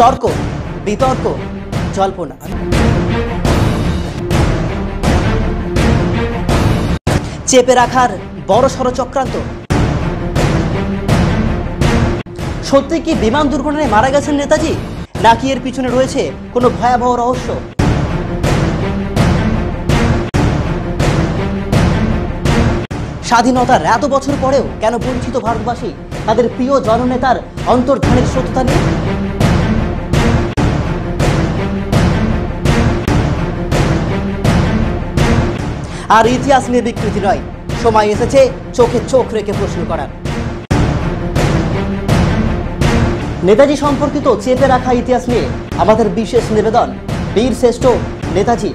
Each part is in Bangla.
তর্ক বিতর্ক, জল্পনা। চেপে রাখার বড় সড় চক্রান্ত। সত্যি কি বিমান দুর্ঘটনায় মারা গেছেন নেতাজি? নাকি এর পিছনে রয়েছে কোনো ভয়াবহ রহস্য? স্বাধীনতার এত বছর পরেও কেন বঞ্চিত ভারতবাসী? তাদের প্রিয় জননেতার অন্তর্ধানের সত্যতা নিয়ে? আর ইতিহাস নিয়ে বিকৃতি নয়। সময় এসেছে চোখে চোখ রেখে প্রশ্ন করার। নেতাজি সম্পর্কিত চেপে রাখা ইতিহাস নিয়ে আমাদের বিশেষ নিবেদন। বীর শ্রেষ্ঠ নেতাজি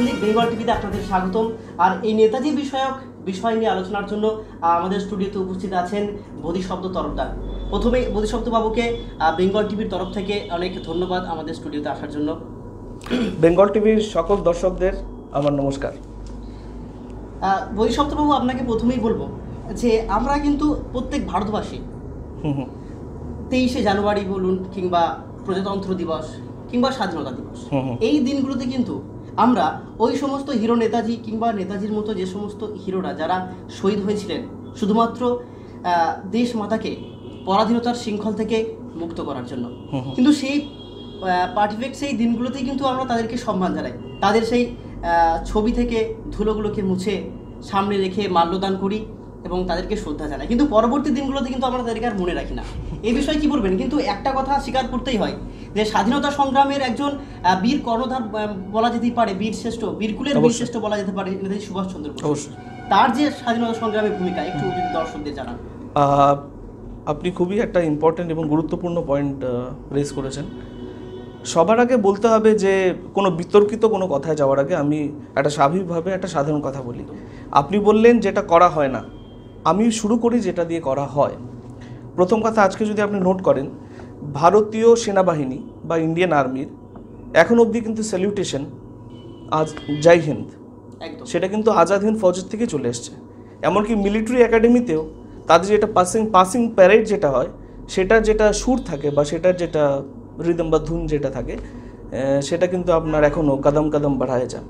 দর্শক মন্ডলী বেঙ্গল টিভিতে আপনাদের স্বাগতম। আর এই নেতাজি বিষয়ক বিষয় নিয়ে আলোচনার জন্য আমাদের স্টুডিওতে উপস্থিত আছেন বোধিশব্দ তরফদার। প্রথমে বোধিশব্দ বাবুকে বেঙ্গল টিভির তরফ থেকে অনেক ধন্যবাদ আমাদের স্টুডিওতে আসার জন্য। বেঙ্গল টিভির সকল দর্শকদের আমার নমস্কার। আহ, বোধিশব্দ বাবু আপনাকে প্রথমেই বলব যে আমরা কিন্তু প্রত্যেক ভারতবাসী তেইশে জানুয়ারি বলুন কিংবা প্রজাতন্ত্র দিবস কিংবা স্বাধীনতা দিবস। এই দিনগুলোতে কিন্তু আমরা ওই সমস্ত হিরো নেতাজি কিংবা নেতাজির মতো যে সমস্ত হিরোরা যারা শহীদ হয়েছিলেন শুধুমাত্র দেশ মাতাকে পরাধীনতার শৃঙ্খল থেকে মুক্ত করার জন্য। কিন্তু সেই পার্টিফেক্ট সেই দিনগুলোতেই কিন্তু আমরা তাদেরকে সম্মান জানাই। তাদের সেই ছবি থেকে ধুলোগুলোকে মুছে সামনে রেখে মাল্যদান করি এবং তাদেরকে শ্রদ্ধা জানাই। কিন্তু পরবর্তী দিনগুলোতে কিন্তু আমরা তাদেরকে আর মনে রাখি না। এই বিষয়ে কি বলবেন? কিন্তু একটা কথা স্বীকার করতেই হয় যে স্বাধীনতা সংগ্রামের একজন বীর কর্ণধার বলা যেতেই পারে বীর শ্রেষ্ঠ বীরকুলের বীর শ্রেষ্ঠ বলা যেতে পারে নেতাজি সুভাষচন্দ্র বোস। তার যে স্বাধীনতা সংগ্রামের ভূমিকা একটু যদি দর্শকদের জানান। আপনি খুবই একটা ইম্পর্ট্যান্ট এবং গুরুত্বপূর্ণ পয়েন্ট রেজ করেছেন। সবার আগে বলতে হবে যে কোনো বিতর্কিত কোনো কথায় যাওয়ার আগে আমি একটা স্বাভাবিকভাবে একটা সাধারণ কথা বলি। আপনি বললেন যেটা করা হয় না। আমি শুরু করি যেটা দিয়ে করা হয়। প্রথম কথা আজকে যদি আপনি নোট করেন ভারতীয় সেনাবাহিনী বা ইন্ডিয়ান আর্মির এখন অবধি কিন্তু স্যালিউটেশন আজ জয় হিন্দ। সেটা কিন্তু আজাদ হিন্দ ফৌজের থেকে চলে এসছে। এমনকি মিলিটারি একাডেমিতেও তাদের যেটা পাসিং পাসিং প্যারেড যেটা হয় সেটার যেটা সুর থাকে বা সেটার যেটা রিদম বা ধুন যেটা থাকে সেটা কিন্তু আপনার এখনও কদম কদম বাড়ায় যান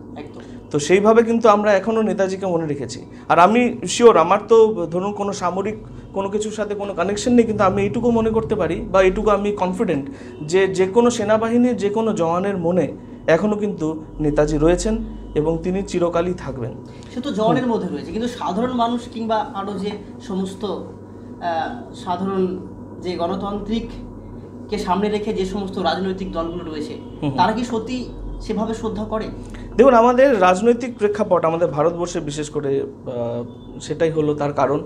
তো সেইভাবে কিন্তু আমরা এখনও নেতাজিকে মনে রেখেছি। আর আমি শিওর আমার তো ধরুন কোনো সামরিক কোনো কিছুর সাথে কোনো কানেকশন নেই কিন্তু আমি এইটুকু মনে করতে পারি বা এইটুকু আমি কনফিডেন্ট যে যে কোনো সেনাবাহিনীর যে কোনো জওয়ানের মনে এখনও কিন্তু নেতাজি রয়েছেন এবং তিনি চিরকালই থাকবেন। সে তো জওয়ানের মধ্যে রয়েছে কিন্তু সাধারণ মানুষ কিংবা আরও যে সমস্ত সাধারণ যে গণতান্ত্রিক কে সামনে রেখে যে সমস্ত রাজনৈতিক দলগুলো রয়েছে তারা কি সত্যি সেভাবে শ্রদ্ধা করে? দেখুন আমাদের রাজনৈতিক প্রেক্ষাপট আমাদের ভারতবর্ষে বিশেষ করে সেটাই হলো তার কারণ।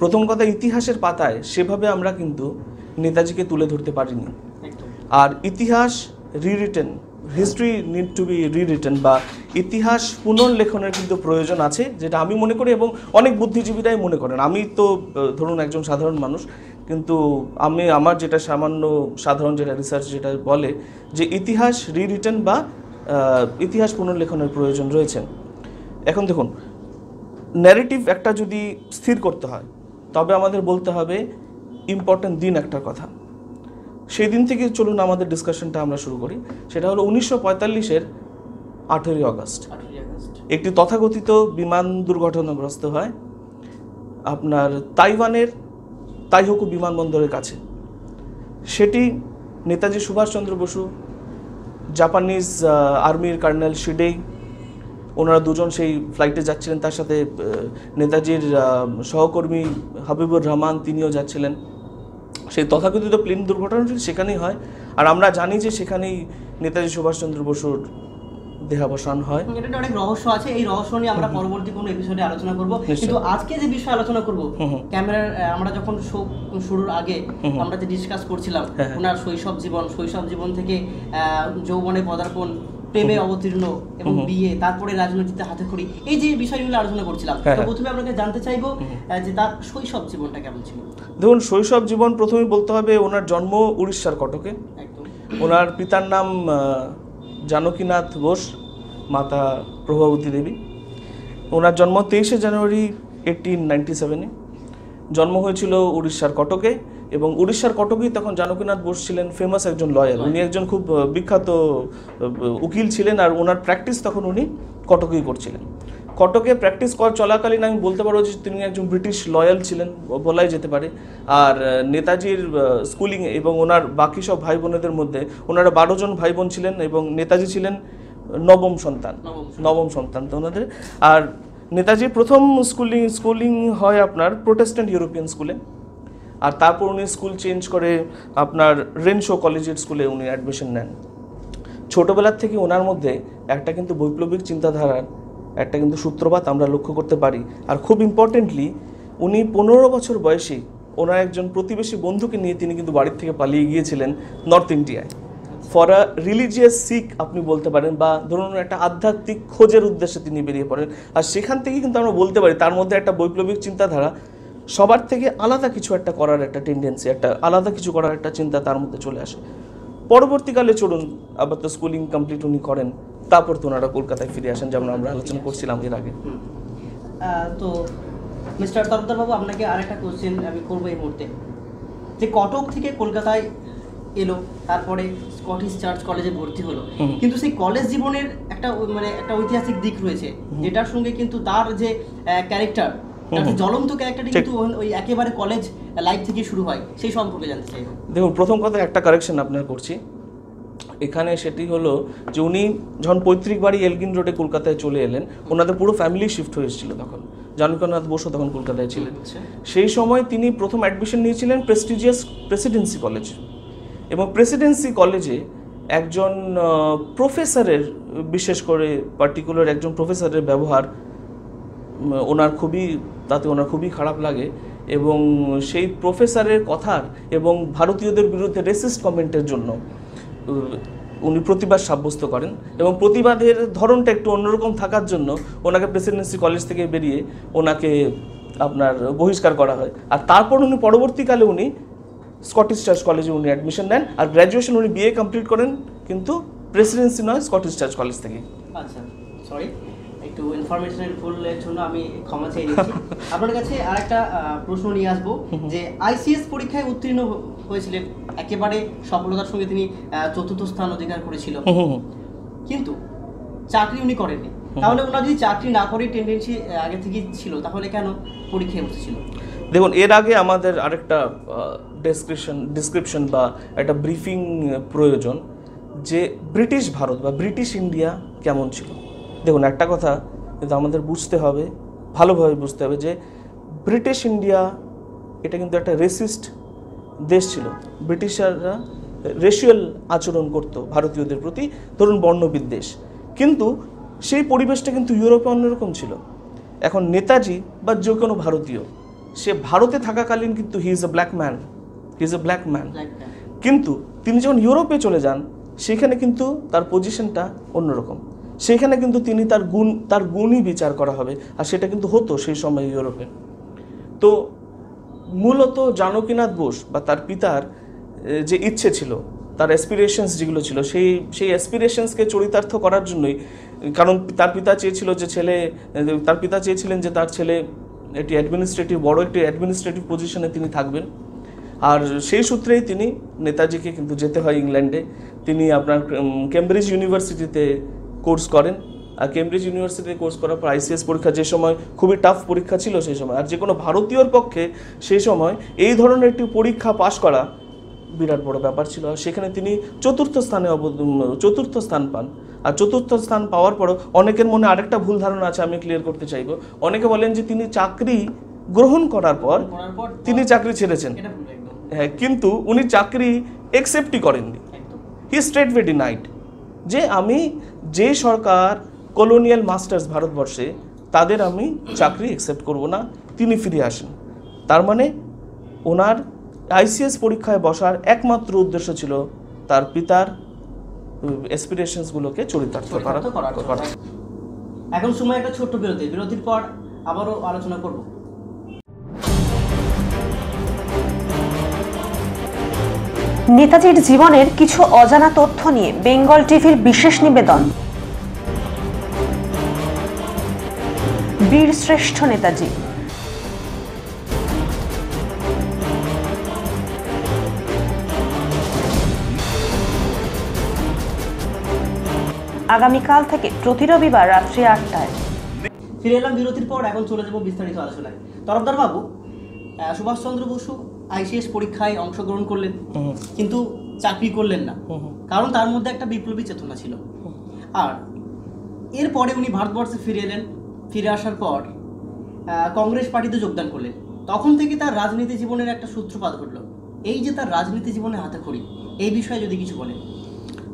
প্রথম কথা ইতিহাসের পাতায় সেভাবে আমরা কিন্তু নেতাজিকে তুলে ধরতে পারিনি। আর ইতিহাস rewritten history need to be rewritten বা ইতিহাস পুনর্লেখনের কিন্তু প্রয়োজন আছে যেটা আমি মনে করি এবং অনেক বুদ্ধিজীবীরাই মনে করেন। আমি তো ধরুন একজন সাধারণ মানুষ কিন্তু আমি আমার যেটা সামান্য সাধারণ যেটা রিসার্চ যেটা বলে যে ইতিহাস রিরিটেন বা ইতিহাস পুনর্লেখনের প্রয়োজন রয়েছে। এখন দেখুন ন্যারেটিভ একটা যদি স্থির করতে হয় তবে আমাদের বলতে হবে ইম্পর্ট্যান্ট দিন একটার কথা। সেই দিন থেকে চলুন আমাদের ডিসকাশনটা আমরা শুরু করি। সেটা হলো উনিশশো পঁয়তাল্লিশের আঠেরোই আগস্ট। একটি তথাকথিত বিমান দুর্ঘটনাগ্রস্ত হয় আপনার তাইওয়ানের তাইহোকু বিমানবন্দরের কাছে। সেটি নেতাজি সুভাষচন্দ্র বসু জাপানিজ আর্মির কর্নেল শিডেই ওনারা দুজন সেই ফ্লাইটে যাচ্ছিলেন তার সাথে নেতাজির সহকর্মী হাবিবুর রহমান তিনিও যাচ্ছিলেন সেই তথাকথিত প্লেন দুর্ঘটনাটি সেখানেই হয় আর আমরা জানি যে সেখানেই নেতাজি সুভাষচন্দ্র বসুর দেহাবসান হয় এটা অনেক রহস্য আছে এই রহস্য নিয়ে আমরা পরবর্তী কোনো এপিসোডে আলোচনা করব। কিন্তু আজকে যে বিষয়ে আলোচনা করব। ক্যামেরার আমরা যখন শো শুরুর আগে। আমরা যে ডিসকাস করছিলাম হ্যাঁ, হ্যাঁ। ওনার শৈশব জীবন শৈশব জীবন থেকে যৌবনে পদার্পণ প্রেমে অবতীর্ণ এবং। বিয়ে তারপরে রাজনীতিতে হাতে খড়ি এই যে বিষয়গুলো আলোচনা করছিলাম হ্যাঁ, তো হ্যাঁ। প্রথমে আপনাকে জানতে চাইব। যে তার শৈশব জীবনটা কেমন ছিল? দেখুন শৈশব জীবন প্রথমে বলতে হবে ওনার জন্ম উড়িষ্যার কটকে। ওনার পিতার নাম জানকীনাথ বোস মাতা প্রভাবতী দেবী। ওনার জন্ম তেইশে জানুয়ারি এইটিন নাইনটি সেভেনে জন্ম হয়েছিল উড়িষ্যার কটকে। এবং উড়িষ্যার কটকেই তখন জানকীনাথ বোস ছিলেন ফেমাস একজন লয়ার উনি একজন খুব বিখ্যাত উকিল ছিলেন আর ওনার প্র্যাকটিস তখন উনি কটকেই করছিলেন। কটকে প্র্যাকটিস কর চলাকালীন আমি বলতে পারব যে তিনি একজন ব্রিটিশ লয়াল ছিলেন বলাই যেতে পারে। আর নেতাজির স্কুলিং এবং ওনার বাকি সব ভাই বোনেদের মধ্যে ওনারা বারো জন ভাই বোন ছিলেন এবং নেতাজি ছিলেন নবম সন্তান। নবম নবম সন্তান তো ওনাদের। আর নেতাজির প্রথম স্কুলিং স্কুলিং হয় আপনার প্রোটেস্ট্যান্ট ইউরোপিয়ান স্কুলে আর তারপর উনি স্কুল চেঞ্জ করে আপনার রেনশো কলেজের স্কুলে উনি অ্যাডমিশন নেন। ছোটবেলার থেকে ওনার মধ্যে একটা কিন্তু বৈপ্লবিক চিন্তাধারার একটা কিন্তু সূত্রপাত আমরা লক্ষ্য করতে পারি। আর খুব ইম্পর্টেন্টলি উনি পনেরো বছর বয়সে ওনার একজন প্রতিবেশী বন্ধুকে নিয়ে তিনি কিন্তু বাড়ির থেকে পালিয়ে গিয়েছিলেন নর্থ ইন্ডিয়ায় ফর আ রিলিজিয়াস সিক আপনি বলতে পারেন বা ধরুন একটা আধ্যাত্মিক খোঁজের উদ্দেশ্যে তিনি বেরিয়ে পড়েন। আর সেখান থেকে কিন্তু আমরা বলতে পারি তার মধ্যে একটা বৈপ্লবিক চিন্তাধারা সবার থেকে আলাদা কিছু একটা করার একটা টেন্ডেন্সি একটা আলাদা কিছু করার একটা চিন্তা তার মধ্যে চলে আসে। পরবর্তীকালে চলুন আবার তো স্কুলিং কমপ্লিট উনি করেন তারপর তো ওনারা কলকাতায় ফিরে আসেন যেমন আমরা আলোচনা করছিলাম এর আগে। তো মিস্টার তরফদার বাবু আপনাকে আরেকটা কোশ্চেন আমি করব এই মুহূর্তে। যে কটক থেকে কলকাতায় এলো তারপরে স্কটিশ চার্চ কলেজে ভর্তি হলো। কিন্তু সেই কলেজ জীবনের একটা মানে একটা ঐতিহাসিক দিক রয়েছে যেটার সঙ্গে কিন্তু তার যে ক্যারেক্টার। জ্বলন্ত ক্যারেক্টারটি কিন্তু ওই- একেবারে কলেজ লাইফ থেকে শুরু হয়। সেই সম্পর্কে জানতে চাইব। দেখুন প্রথম কথা একটা কারেকশন আপনার করছি। এখানে সেটি হলো যে উনি যখন পৈতৃক বাড়ি এলগিন রোডে কলকাতায় চলে এলেন ওনাদের পুরো ফ্যামিলি শিফট হয়েছিল তখন। জানকীনাথ বসু তখন কলকাতায় ছিলেন। আচ্ছা। সেই সময় তিনি প্রথম অ্যাডমিশন নিয়েছিলেন প্রেস্টিজিয়াস প্রেসিডেন্সি কলেজ এবং প্রেসিডেন্সি কলেজে একজন প্রফেসরের বিশেষ করে পার্টিকুলার একজন প্রফেসরের ব্যবহার ওনার খুবই তাতে ওনার খুবই খারাপ লাগে এবং সেই প্রফেসরের কথার এবং ভারতীয়দের বিরুদ্ধে রেসিস্ট কমেন্টের জন্য উনি প্রতিবাদ সাব্যস্ত করেন এবং প্রতিবাদের ধরনটা একটু অন্যরকম থাকার জন্য ওনাকে প্রেসিডেন্সি কলেজ থেকে বেরিয়ে ওনাকে আপনার বহিষ্কার করা হয়। আর তারপর উনি পরবর্তীকালে উনি স্কটিশ চার্চ কলেজে উনি অ্যাডমিশন নেন আর গ্র্যাজুয়েশন উনি বিএ কমপ্লিট করেন, কিন্তু প্রেসিডেন্সি নয় স্কটিশ চার্চ কলেজ থেকে। আচ্ছা সরি একটু ইনফরমেশনের ভুলের জন্য আমি ক্ষমা চেয়ে নিচ্ছি। আপনার কাছে আরেকটা আহ, প্রশ্ন নিয়ে আসব যে আইসিএস পরীক্ষায় উত্তীর্ণ হয়েছিলেন। একেবারে সফলতার সঙ্গে তিনি চতুর্থ স্থান অধিকার করেছিল। কিন্তু চাকরি উনি করেননি। তাহলে ওনার যদি চাকরি না করে টেন্ডেন্সি আগে থেকেই ছিল তাহলে কেন পরীক্ষায় বসেছিল দেখুন এর আগে আমাদের আরেকটা ডেসক্রিপশন ডিসক্রিপশন বা একটা ব্রিফিং প্রয়োজন যে ব্রিটিশ ভারত বা ব্রিটিশ ইন্ডিয়া কেমন ছিল? দেখুন একটা কথা কিন্তু আমাদের বুঝতে হবে ভালোভাবে বুঝতে হবে যে ব্রিটিশ ইন্ডিয়া এটা কিন্তু একটা রেসিস্ট দেশ ছিল। ব্রিটিশাররা রেশিয়াল আচরণ করত ভারতীয়দের প্রতি ধরুন বর্ণবিদ্বেষ কিন্তু সেই পরিবেশটা কিন্তু ইউরোপে অন্যরকম ছিল। এখন নেতাজি বা যে কোনো ভারতীয় সে ভারতে থাকাকালীন কিন্তু he is a black man he is a black man কিন্তু তিনি যখন ইউরোপে চলে যান সেখানে কিন্তু তার পজিশনটা অন্যরকম। সেখানে কিন্তু তিনি তার গুণ, তার গুণই বিচার করা হবে। আর সেটা কিন্তু হতো সেই সময় ইউরোপে। তো মূলত জানকীনাথ বোস বা তার পিতার যে ইচ্ছে ছিল, তার অ্যাসপিরেশনস যেগুলো ছিল, সেই সেই অ্যাসপিরেশনসকে চরিতার্থ করার জন্যই, কারণ তার পিতা চেয়েছিল যে ছেলে তার পিতা চেয়েছিলেন যে তার ছেলে একটি অ্যাডমিনিস্ট্রেটিভ বড় একটি অ্যাডমিনিস্ট্রেটিভ পজিশনে তিনি থাকবেন। আর সেই সূত্রেই তিনি নেতাজিকে কিন্তু যেতে হয় ইংল্যান্ডে। তিনি আপনার কেমব্রিজ ইউনিভার্সিটিতে কোর্স করেন। আর কেমব্রিজ ইউনিভার্সিটিতে কোর্স করার পর আইসিএস পরীক্ষা যে সময় খুবই টাফ পরীক্ষা ছিল সেই সময় আর যে কোনো ভারতীয়র পক্ষে সেই সময় এই ধরনের একটি পরীক্ষা পাশ করা বিরাট বড় ব্যাপার ছিল। আর সেখানে তিনি চতুর্থ স্থানে অব- চতুর্থ স্থান পান। আর চতুর্থ স্থান পাওয়ার পরও অনেকের মনে আরেকটা ভুল ধারণা আছে আমি ক্লিয়ার করতে চাইব। অনেকে বলেন যে তিনি চাকরি গ্রহণ করার পর তিনি চাকরি ছেড়েছেন। হ্যাঁ কিন্তু উনি চাকরি একসেপ্টই করেননি। হি স্ট্রেট ওয়ে ডিনাইড যে আমি যে সরকার কলোনিয়াল মাস্টার্স ভারতবর্ষে, তাদের আমি চাকরি অ্যাকসেপ্ট করব না, তিনি ফিরে আসেন। তার মানে ওনার আইসিএস পরীক্ষায় বসার একমাত্র উদ্দেশ্য ছিল তার পিতার অ্যাসপিরেশনসগুলোকে চরিতার্থ করা। এখন সময় একটা ছোট্ট বিরতি। বিরতির পর আবারও আলোচনা করব। নেতাজির জীবনের কিছু অজানা তথ্য নিয়ে বেঙ্গল টিভির বিশেষ নিবেদন। বীর শ্রেষ্ঠ নেতাজি। আগামীকাল থেকে প্রতি রবিবার রাত্রি আটটায়। ফিরে এলাম বিরতির পর, এখন চলে যাব বিস্তারিত আলোচনায়। তরফদার বাবু সুভাষচন্দ্র বসু আইসিএস পরীক্ষায় অংশগ্রহণ করলেন কিন্তু চাকরি করলেন না। কারণ তার মধ্যে একটা বিপ্লবী চেতনা ছিল। আর এরপরে উনি ভারতবর্ষে ফিরে এলেন। ফিরে আসার পর কংগ্রেস পার্টিতে যোগদান করলেন। তখন থেকে তার রাজনীতি জীবনের একটা সূত্রপাত ঘটলো। এই যে তার রাজনীতি জীবনে হাতে খড়ি এই বিষয়ে যদি কিছু বলেন।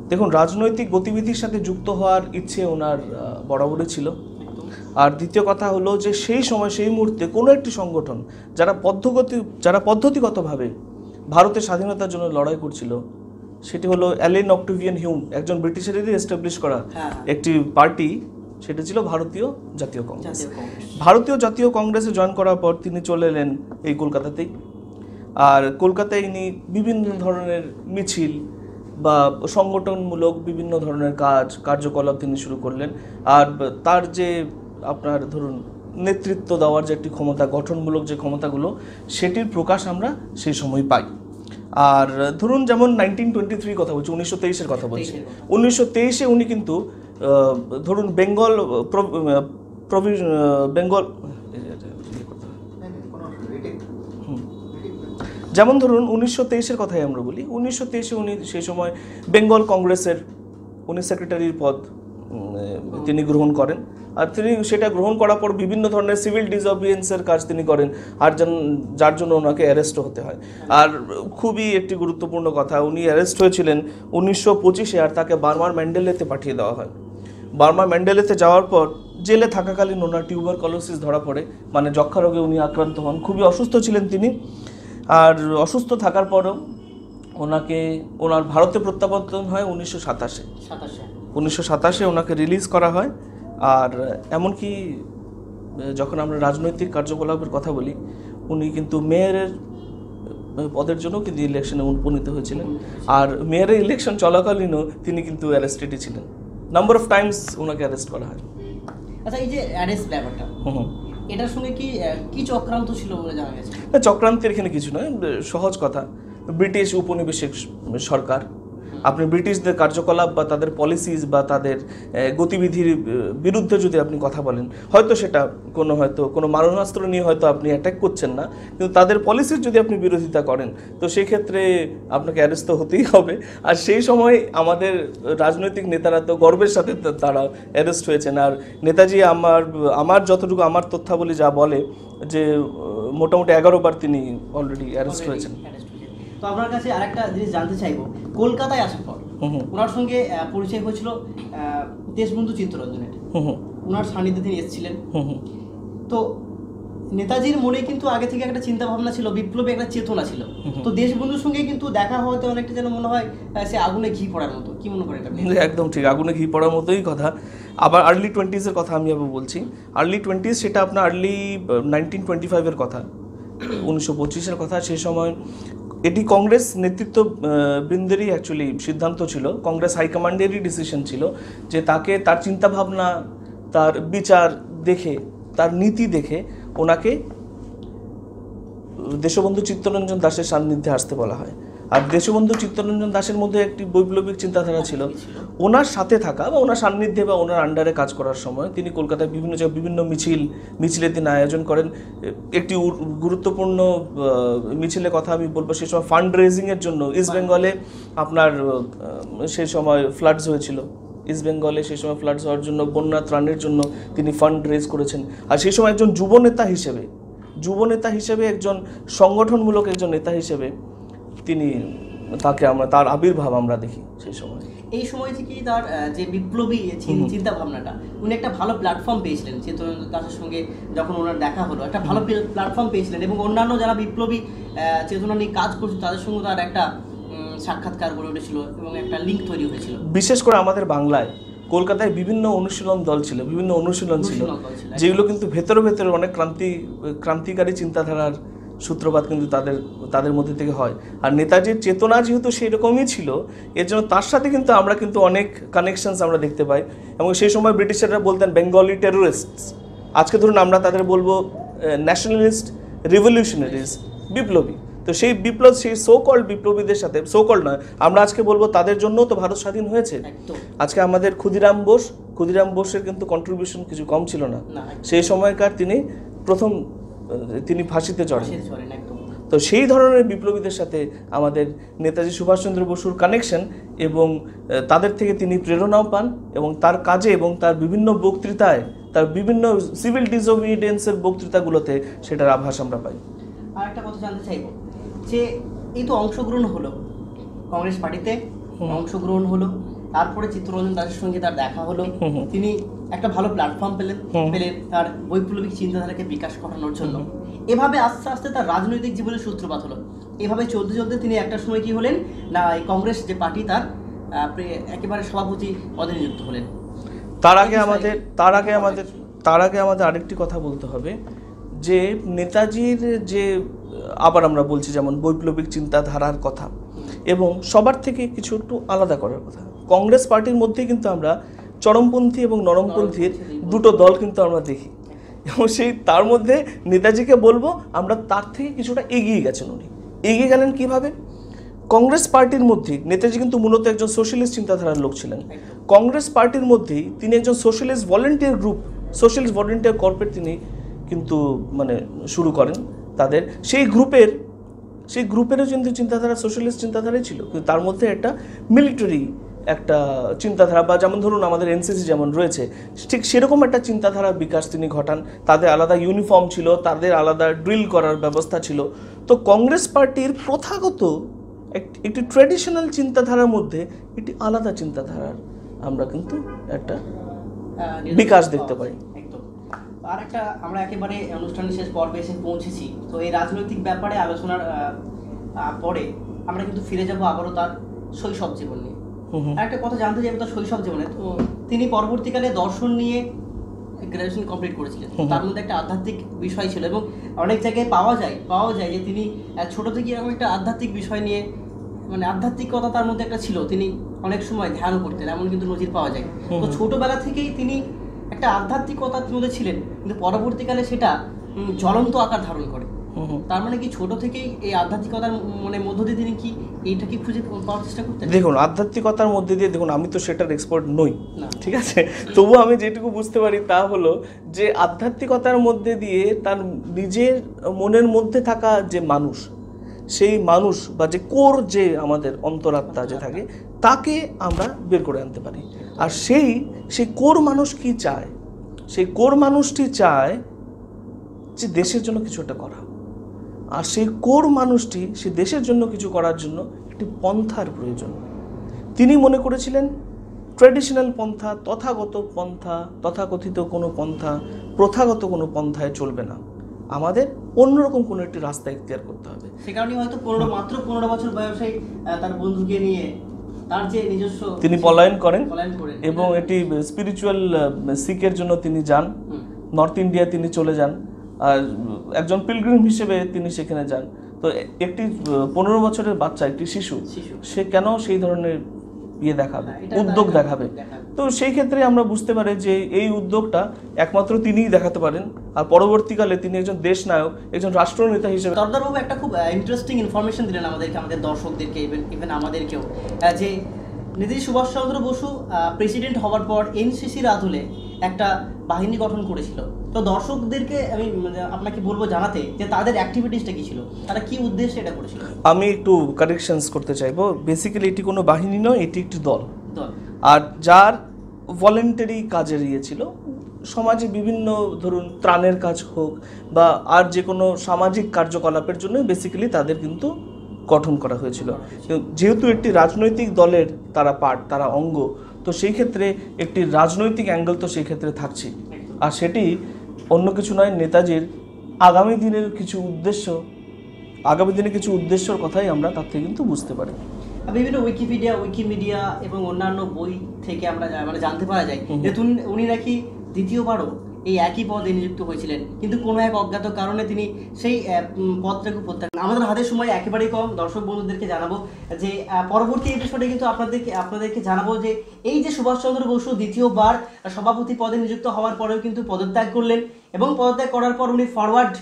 দেখুন রাজনৈতিক গতিবিধির সাথে যুক্ত হওয়ার ইচ্ছে ওনার বরাবরই ছিল। আর দ্বিতীয় কথা হলো যে সেই সময় সেই মুহূর্তে কোনো একটি সংগঠন যারা পদ্ধতি যারা পদ্ধতিগতভাবে ভারতের স্বাধীনতার জন্য লড়াই করছিল সেটি হলো অ্যালেন অক্টোভিয়ান হিউম একজন ব্রিটিশেরই এস্টাবলিশ করা হ্যাঁ। একটি পার্টি সেটা ছিল ভারতীয় জাতীয় কংগ্রেস। জাতীয় কংগ্রেস। ভারতীয় জাতীয় কংগ্রেসে জয়েন করার পর তিনি চলে এলেন এই কলকাতাতেই। আর কলকাতায় ইনি বিভিন্ন ধরনের মিছিল বা সংগঠনমূলক বিভিন্ন ধরনের কাজ কার্যকলাপ তিনি শুরু করলেন। আর তার যে আপনার ধরুন নেতৃত্ব দেওয়ার যে একটি ক্ষমতা, গঠনমূলক যে ক্ষমতাগুলো, সেটির প্রকাশ আমরা সেই সময় পাই। আর ধরুন যেমন নাইনটিন টোয়েন্টি থ্রি কথা বলছি, উনিশশো তেইশের কথা বলছি। উনিশশো তেইশে উনি কিন্তু ধরুন বেঙ্গল প্রভ- বেঙ্গল, যেমন ধরুন উনিশশো তেইশের কথাই আমরা বলি। উনিশশো তেইশে উনি সেই সময় বেঙ্গল কংগ্রেসের উনি সেক্রেটারির পদ তিনি গ্রহণ করেন। আর তিনি সেটা গ্রহণ করার পর বিভিন্ন ধরনের সিভিল ডিসঅবিয়েন্সের কাজ তিনি করেন আর যার জন্য ওনাকে অ্যারেস্ট হতে হয়। আর খুবই একটি গুরুত্বপূর্ণ কথা উনি অ্যারেস্ট হয়েছিলেন উনিশশো পঁচিশে আর তাকে বার্মার ম্যান্ডেলেতে পাঠিয়ে দেওয়া হয়। বার্মা ম্যান্ডেলেতে যাওয়ার পর জেলে থাকাকালীন ওনার টিউবার কলোসিস ধরা পড়ে মানে যক্ষা রোগে উনি আক্রান্ত হন। খুবই অসুস্থ ছিলেন তিনি। আর অসুস্থ থাকার পরও ওনাকে ওনার ভারতে প্রত্যাবর্তন হয় উনিশশো সাতাশে। সাতাশে। উনিশশো সাতাশে ওনাকে রিলিজ করা হয়। আর এমনকি যখন আমরা রাজনৈতিক কার্যকলাপের কথা বলি উনি কিন্তু মেয়রের পদের জন্য কিন্তু ইলেকশনে উপনীত হয়েছিলেন। আর মেয়রের ইলেকশন চলাকালীনও তিনি কিন্তু অ্যারেস্টেডই ছিলেন। নাম্বার অফ টাইমস ওনাকে অ্যারেস্ট করা হয়। আচ্ছা এই যে অ্যারেস্ট ব্যাপারটা হুম এটার সঙ্গে কি কি চক্রান্ত ছিল বলে জানা গেছে? না, চক্রান্তের এখানে কিছু নয় সহজ কথা। ব্রিটিশ উপনিবেশিক সরকার আপনি ব্রিটিশদের কার্যকলাপ বা তাদের পলিসিস বা তাদের গতিবিধির বিরুদ্ধে যদি আপনি কথা বলেন হয়তো সেটা কোনো হয়তো কোনো মারণাস্ত্র নিয়ে হয়তো আপনি অ্যাটাক করছেন না। কিন্তু তাদের পলিসির যদি আপনি বিরোধিতা করেন তো সেই ক্ষেত্রে আপনাকে অ্যারেস্ট তো হতেই হবে। আর সেই সময় আমাদের রাজনৈতিক নেতারা তো গর্বের সাথে তারা অ্যারেস্ট হয়েছেন। আর নেতাজি আমার আমার যতটুকু আমার তথ্যাবলী যা বলে যে মোটামুটি এগারো বার তিনি অলরেডি অ্যারেস্ট হয়েছেন। তো আপনার কাছে আরেকটা জিনিস জানতে চাইব। কলকাতায় আসার পর ওনার সঙ্গে পরিচয় হয়েছিল দেশবন্ধু চিত্তরঞ্জনের। ওনার সান্নিধ্যে তিনি এসেছিলেন। তো নেতাজির মনে কিন্তু আগে থেকে একটা চিন্তা ভাবনা ছিল বিপ্লবী একটা চেতনা ছিল। তো দেশবন্ধুর সঙ্গে কিন্তু দেখা হওয়াতে অনেকটা যেন মনে হয় সে আগুনে ঘি পড়ার মতো। কি মনে করেন এটা একদম ঠিক আগুনে ঘি পড়ার মতোই কথা। আবার আর্লি টোয়েন্টিজের কথা আমি আবার বলছি। আর্লি টোয়েন্টিজ সেটা আপনার আর্লি নাইনটিন টোয়েন্টি ফাইভের কথা। উনিশশো পঁচিশের কথা সেই সময় এটি কংগ্রেস নেতৃত্ব বৃন্দেরই অ্যাকচুয়ালি সিদ্ধান্ত ছিল। কংগ্রেস হাইকমান্ডেরই ডিসিশন ছিল যে তাকে তার চিন্তাভাবনা, তার বিচার দেখে, তার নীতি দেখে ওনাকে দেশবন্ধু চিত্তরঞ্জন দাসের সান্নিধ্যে আসতে বলা হয়। আর দেশবন্ধু চিত্তরঞ্জন দাসের মধ্যে একটি বৈপ্লবিক চিন্তাধারা ছিল। ওনার সাথে থাকা বা ওনার সান্নিধ্যে বা ওনার আন্ডারে কাজ করার সময় তিনি কলকাতায় বিভিন্ন জায়গায় বিভিন্ন মিছিল মিছিলে তিনি আয়োজন করেন। একটি গুরুত্বপূর্ণ মিছিলের কথা আমি বলব সেই সময় ফান্ড রেজিংয়ের জন্য ইস্ট বেঙ্গলে আপনার সেই সময় ফ্লাডস হয়েছিল। ইস্ট বেঙ্গলে সেই সময় ফ্লাডস হওয়ার জন্য বন্যা ত্রাণের জন্য তিনি ফান্ড রেজ করেছেন। আর সেই সময় একজন যুব নেতা হিসেবে যুব নেতা হিসেবে একজন সংগঠনমূলক একজন নেতা হিসেবে তিনি তাকে আমরা তার আবির্ভাব আমরা দেখি সেই সময়। এই সময় থেকেই তার যে বিপ্লবী চিন- চিন্তা ভাবনাটা উনি একটা ভালো প্ল্যাটফর্ম পেয়েছিলেন। চিত্তরঞ্জন দাসের সঙ্গে যখন ওনার দেখা হলো একটা ভালো প্ল্যাটফর্ম পেয়েছিলেন এবং অন্যান্য যারা বিপ্লবী চেতনা নিয়ে কাজ করছে তাদের সঙ্গে তার একটা সাক্ষাৎকার গড়ে উঠেছিল এবং একটা লিঙ্ক তৈরি হয়েছিল। বিশেষ করে আমাদের বাংলায় কলকাতায় বিভিন্ন অনুশীলন দল ছিল বিভিন্ন অনুশীলন ছিল, যেগুলো কিন্তু ভেতরে ভেতরে অনেক ক্রান্তি ক্রান্তিকারী চিন্তাধারার সূত্রপাত কিন্তু তাদের তাদের মধ্যে থেকে হয়। আর নেতাজির চেতনা যেহেতু সেই রকমই ছিল এর জন্য তার সাথে কিন্তু আমরা কিন্তু অনেক কানেকশনস আমরা দেখতে পাই। এবং সেই সময় ব্রিটিশাররা বলতেন বেঙ্গলি টেরোরিস্ট আজকে ধরুন আমরা তাদের বলব ন্যাশনালিস্ট রিভলিউশনারিজ বিপ্লবী। তো সেই বিপ্লব সেই সো কল্ড বিপ্লবীদের সাথে সো কল্ড নয় আমরা আজকে বলব তাদের জন্য তো ভারত স্বাধীন হয়েছে। আজকে আমাদের ক্ষুদিরাম বোস ক্ষুদিরাম বোসের কিন্তু কন্ট্রিবিউশন কিছু কম ছিল না। সেই সময়কার তিনি প্রথম তিনি ফাঁসিতে চড়েন তো সেই ধরনের বিপ্লবীদের সাথে আমাদের নেতাজি সুভাষচন্দ্র বসুর কানেকশন এবং তাদের থেকে তিনি প্রেরণাও পান এবং তার কাজে এবং তার বিভিন্ন বক্তৃতায় তার বিভিন্ন সিভিল ডিসোবিডিয়েন্সের বক্তৃতাগুলোতে সেটার আভাস আমরা পাই। আর একটা কথা জানতে চাইব যে এই তো অংশগ্রহণ হলো কংগ্রেস পার্টিতে অংশগ্রহণ হলো তারপরে চিত্তরঞ্জন দাসের সঙ্গে তার দেখা হলো। তিনি একটা ভালো প্ল্যাটফর্ম পেলেন। পেলেন তার বৈপ্লবিক চিন্তাধারাকে বিকাশ ঘটানোর জন্য। এভাবে আস্তে আস্তে তার রাজনৈতিক জীবনের সূত্রপাত হলো। এভাবে চলতে চলতে তিনি একটা সময় কি হলেন না এই কংগ্রেস যে পার্টি তার একেবারে সভাপতি পদে নিযুক্ত হলেন। তার আগে আমাদের তার আগে আমাদের তার আগে আমাদের আরেকটি কথা বলতে হবে যে নেতাজির যে আবার আমরা বলছি যেমন বৈপ্লবিক চিন্তাধারার কথা এবং সবার থেকে কিছু একটু আলাদা করার কথা। কংগ্রেস পার্টির মধ্যেই কিন্তু আমরা চরমপন্থী এবং নরমপন্থীর দুটো দল কিন্তু আমরা দেখি। এবং সেই তার মধ্যে নেতাজিকে বলব, আমরা তার থেকে কিছুটা এগিয়ে গেছেন উনি। এগিয়ে গেলেন কীভাবে? কংগ্রেস পার্টির মধ্যে নেতাজি কিন্তু মূলত একজন সোশ্যালিস্ট চিন্তাধারার লোক ছিলেন। কংগ্রেস পার্টির মধ্যেই তিনি একজন socialist volunteer group, socialist volunteer corporate তিনি কিন্তু মানে শুরু করেন তাদের। সেই গ্রুপের, সেই গ্রুপেরও কিন্তু চিন্তাধারা, সোশ্যালিস্ট চিন্তাধারাই ছিল। কিন্তু তার মধ্যে একটা মিলিটারি একটা চিন্তাধারা বা যেমন ধরুন আমাদের এনসিসি যেমন রয়েছে ঠিক সেরকম একটা চিন্তাধারা বিকাশ তিনি ঘটান। তাদের আলাদা ইউনিফর্ম ছিল তাদের আলাদা ড্রিল করার ব্যবস্থা ছিল। তো কংগ্রেস পার্টির প্রথাগত এক- একটি ট্র্যাডিশনাল চিন্তাধারার মধ্যে একটি আলাদা চিন্তাধারার আমরা কিন্তু একটা বিকাশ দেখতে পাই। একদম। আর একটা আমরা একেবারে অনুষ্ঠানের শেষ পর্বে এসে পৌঁছেছি। তো এই রাজনৈতিক ব্যাপারে আলোচনার পরে আমরা কিন্তু ফিরে যাব আবারও তার শৈশব জীবন নিয়ে। একটা কথা জানতে চাইব তার শৈশব জীবনে তো তিনি পরবর্তীকালে দর্শন নিয়ে গ্রাজুয়েশন কমপ্লিট করেছিলেন। তার মধ্যে একটা আধ্যাত্মিক বিষয় ছিল এবং অনেক জায়গায় পাওয়া যায় পাওয়া যায় যে তিনি ছোট থেকে এরকম একটা আধ্যাত্মিক বিষয় নিয়ে মানে আধ্যাত্মিকতা তার মধ্যে একটা ছিল। তিনি অনেক সময় ধ্যানও করতেন এমন কিন্তু নজির পাওয়া যায়। তো। ছোটবেলা থেকেই তিনি একটা আধ্যাত্মিকতার মধ্যে ছিলেন কিন্তু পরবর্তীকালে সেটা জ্বলন্ত আকার ধারণ করে। তার মানে কি ছোট থেকেই এই আধ্যাত্মিকতার মানে মধ্য দিয়ে তিনি কি এইটা কি খুঁজে পাওয়ার চেষ্টা করতেন? দেখুন আধ্যাত্মিকতার মধ্যে দিয়ে দেখুন আমি তো সেটার এক্সপার্ট নই ঠিক আছে? তবুও আমি যেটুকু বুঝতে পারি তা হলো যে আধ্যাত্মিকতার মধ্যে দিয়ে তার নিজের মনের মধ্যে থাকা যে মানুষ সেই মানুষ বা যে কোর যে আমাদের অন্তরাত্মা যে থাকে তাকে আমরা বের করে আনতে পারি। আর সেই সেই কোর মানুষ কি চায়? সেই কোর মানুষটি চায় যে দেশের জন্য কিছু একটা করা। আর সেই কোর মানুষটি সে দেশের জন্য কিছু করার জন্য একটি পন্থার প্রয়োজন। তিনি মনে করেছিলেন ট্র্যাডিশনাল পন্থা তথাগত পন্থা তথাকথিত কোনো পন্থা প্রথাগত কোনো পন্থায় চলবে না। আমাদের অন্যরকম কোনো একটি রাস্তা ইখতিয়ার করতে হবে। সে কারণে হয়তো পনেরো মাত্র পনেরো বছর বয়সে তার বন্ধুকে নিয়ে তার যে নিজস্ব তিনি পলায়ন করেন এবং এটি স্পিরিচুয়াল সিকের জন্য তিনি যান। নর্থ ইন্ডিয়া তিনি চলে যান। আর একজন পিলগ্রিম হিসেবে তিনি সেখানে যান। তো একটি পনেরো বছরের বাচ্চা একটি শিশু সে কেন সেই ধরনের ইয়ে দেখাবে হ্যাঁ, উদ্যোগ দেখাবে। তো সেই ক্ষেত্রে আমরা বুঝতে পারি যে এই উদ্যোগটা একমাত্র তিনিই দেখাতে পারেন। আর পরবর্তীকালে তিনি একজন দেশ নায়ক একজন রাষ্ট্রনেতা হিসেবে সর্দারবাবু একটা খুব ইন্টারেস্টিং ইনফরমেশন দিলেন আমাদেরকে আমাদের দর্শকদেরকে ইভেন ইভেন আমাদেরকেও যে নেতাজি সুভাষচন্দ্র বসু প্রেসিডেন্ট হওয়ার পর এনসিসির আদলে একটা বাহিনী গঠন করেছিল। তো দর্শকদেরকে আমি মানে আপনাকে বলব জানাতে যে তাদের অ্যাক্টিভিটিসটা কি ছিল? তারা কি উদ্দেশ্যে এটা করেছিল? আমি একটু কারেকশনস করতে চাইব। বেসিক্যালি এটি কোনো বাহিনী নয় এটি একটি দল। দল। আর যার ভলেন্টারি কাজের ইয়ে ছিল সমাজে বিভিন্ন ধরুন ত্রাণের কাজ হোক বা আর যে কোনো সামাজিক কার্যকলাপের জন্য বেসিক্যালি তাদের কিন্তু গঠন করা হয়েছিল। যেহেতু একটি রাজনৈতিক দলের তারা পার্ট তারা অঙ্গ তো সেই ক্ষেত্রে একটি রাজনৈতিক অ্যাঙ্গেল তো সেই ক্ষেত্রে থাকছে আর সেটি অন্য কিছু নয় নেতাজির আগামী দিনের কিছু উদ্দেশ্য আগামী দিনে কিছু উদ্দেশ্যর কথাই আমরা তার থেকে কিন্তু বুঝতে পারি। বিভিন্ন উইকিপিডিয়া উইকিমিডিয়া এবং অন্যান্য বই থেকে আমরা মানে জানতে পারা যায় যে উনি নাকি দ্বিতীয়বারও এই একই পদে নিযুক্ত হয়েছিলেন। কিন্তু কোনো এক অজ্ঞাত কারণে তিনি সেই পদটাকে প্রত্যাখ্যান আমাদের হাতে সময় একেবারেই কম। দর্শক বন্ধুদেরকে জানাব যে পরবর্তী এপিসোডে কিন্তু আপনাদেরকে আপনাদেরকে জানাব যে এই যে সুভাষচন্দ্র বসু দ্বিতীয়বার সভাপতি পদে নিযুক্ত হওয়ার পরেও কিন্তু পদত্যাগ করলেন এবং পদত্যাগ করার পর উনি ফরওয়ার্ড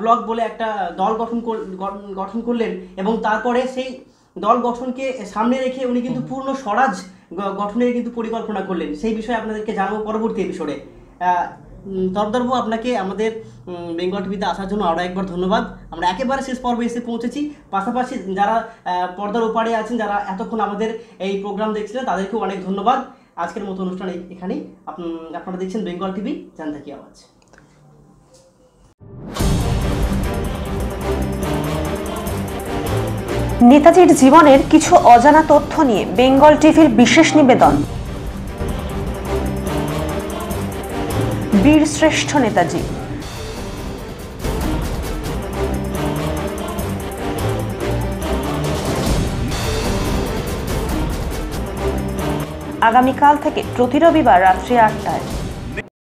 ব্লক বলে একটা দল গঠন গঠন- গঠন করলেন এবং তারপরে সেই দল গঠনকে সামনে রেখে উনি কিন্তু পূর্ণ স্বরাজ গঠনের কিন্তু পরিকল্পনা করলেন। সেই বিষয়ে আপনাদেরকে জানাব পরবর্তী এপিসোডে তরদারবু আপনাকে আমাদের বেঙ্গল টিভিতে আসার জন্য আরও একবার ধন্যবাদ। আমরা একেবারে শেষ পর্বে এসে পৌঁছেছি। পাশাপাশি যারা পর্দার ওপারে আছেন, যারা এতক্ষণ আমাদের এই প্রোগ্রাম দেখছিলেন, তাদেরকেও অনেক ধন্যবাদ। আজকের মতো অনুষ্ঠান এখানেই। আপ- আপনারা দেখছেন বেঙ্গল টিভি জান থাকি আওয়াজ। নেতাজির জীবনের কিছু অজানা তথ্য নিয়ে বেঙ্গল টিভির বিশেষ নিবেদন। বীর শ্রেষ্ঠ নেতাজি। আগামীকাল থেকে প্রতি রবিবার রাত্রি আটটায়